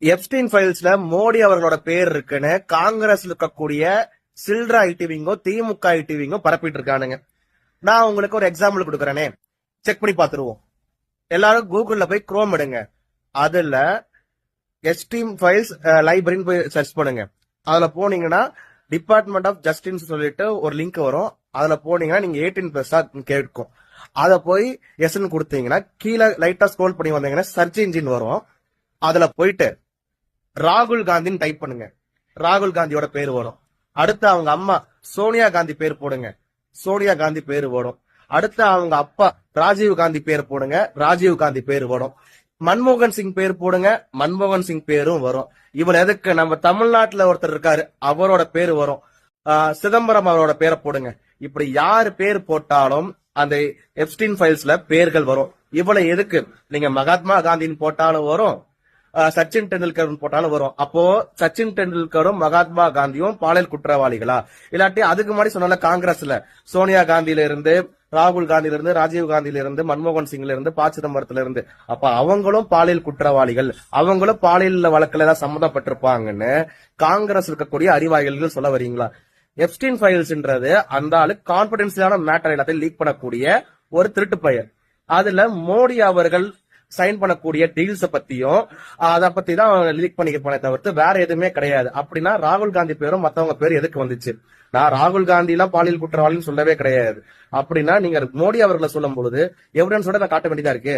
Epstein ஃபைல்ஸ்ல Modi அவர்களோட பேர் இருக்குன்னு காங்கிரஸ்ல இருக்கக்கூடிய சில்ட்ரா ஐடிவிங்கோ திமுக ஐடிவிங்கோ பரப்பிட்டு இருக்கானுங்க நான் உங்களுக்கு ஒரு எக்ஸாம்பிள் கொடுக்குறேனே. செக் பண்ணி பார்த்துருவோம். எல்லாரும் கூகுள்ல போய் குரோம் எடுங்க. அதுல எஸ்டீம் ஃபைல்ஸ் லைப்ரரின்னு போய் சர்ச் பண்ணுங்க. அதுல போனீங்கன்னா டிபார்ட்மெண்ட் ஆஃப் ஜஸ்டிஸ் சொல்லிட்டு ஒரு லிங்க் வரும். அதுல போனீங்கன்னா நீங்க எயிட்டீன் பிளஸ் கேட்கும். அதை போய் எஸ்ன்னு கொடுத்தீங்கன்னா கீழே லைட்டா ஸ்க்ரோல் பண்ணி வந்தீங்கன்னா சர்ச் இன்ஜின் வரும். அதுல போயிட்டு ராகுல் காந்தின்னு டைப் பண்ணுங்க. ராகுல் காந்தியோட பேர் வரும் அடுத்து அவங்க அம்மா சோனியா காந்தி பேர் போடுங்க. சோனியா காந்தி பேர் வரும் அடுத்து அவங்க அப்பா ராஜீவ் காந்தி பேர் போடுங்க. ராஜீவ் காந்தி பேர் வரும் மன்மோகன் சிங் பேர் போடுங்க. மன்மோகன் சிங் பேரும் வரும். இவர் எதுக்கு? நம்ம தமிழ்நாட்டுல ஒருத்தர் இருக்காரு. அவரோட பேர் வரும். சிதம்பரம் அவரோட பேரை போடுங்க. இப்படி யாரு பேர் போட்டாலும் அந்த எப்ஸ்டின் ஃபைல்ஸ்ல பேர்கள் வரும். இவ்வளவு எதுக்கு? நீங்க மகாத்மா காந்தின்னு போட்டாலும் வரும். சச்சின் டெண்டுல்கர் போட்டாலும் வரும். அப்போ சச்சின் டெண்டுல்கரும் மகாத்மா காந்தியும் பாலியல் குற்றவாளிகளா? இல்லாட்டி அதுக்கு முன்னாடி சொன்னால காங்கிரஸ்ல. சோனியா காந்தியில இருந்து ராகுல் காந்தியில இருந்து ராஜீவ் காந்தியில இருந்து மன்மோகன் சிங்ல இருந்து ப. சிதம்பரத்துல இருந்து அப்ப அவங்களும் பாலியல் குற்றவாளிகள். அவங்களும் பாலியல் வழக்குல ஏதாவது சம்மந்தப்பட்டிருப்பாங்கன்னு காங்கிரஸ் இருக்கக்கூடிய அறிவாளிகள் சொல்ல வரீங்களா? எப்ஸ்டின் ஃபைல்ஸ்ன்றது அந்த ஆளு கான்பிடென்சியலான மேட்டர் எல்லாத்தையும் லீக் பண்ணக்கூடிய ஒரு திருட்டு பயர் அதுல மோடி அவர்கள் சைன் பண்ணக்கூடிய டீல்ஸ பத்தியும் அதை பத்தி தான் லீக் பண்ணிக்கிறப்பானே தவிர்த்து வேற எதுவுமே கிடையாது. அப்படின்னா ராகுல் காந்தி பேரும் மத்தவங்க பேர் எதுக்கு வந்துச்சு? நான் ராகுல் காந்தி எல்லாம் பாலியல் குற்றவாளின்னு சொல்லவே கிடையாது. அப்படின்னா நீங்க மோடி அவர்களை சொல்லும் பொழுது எவிடன்ஸோட நான் காட்ட வேண்டியதா இருக்கு?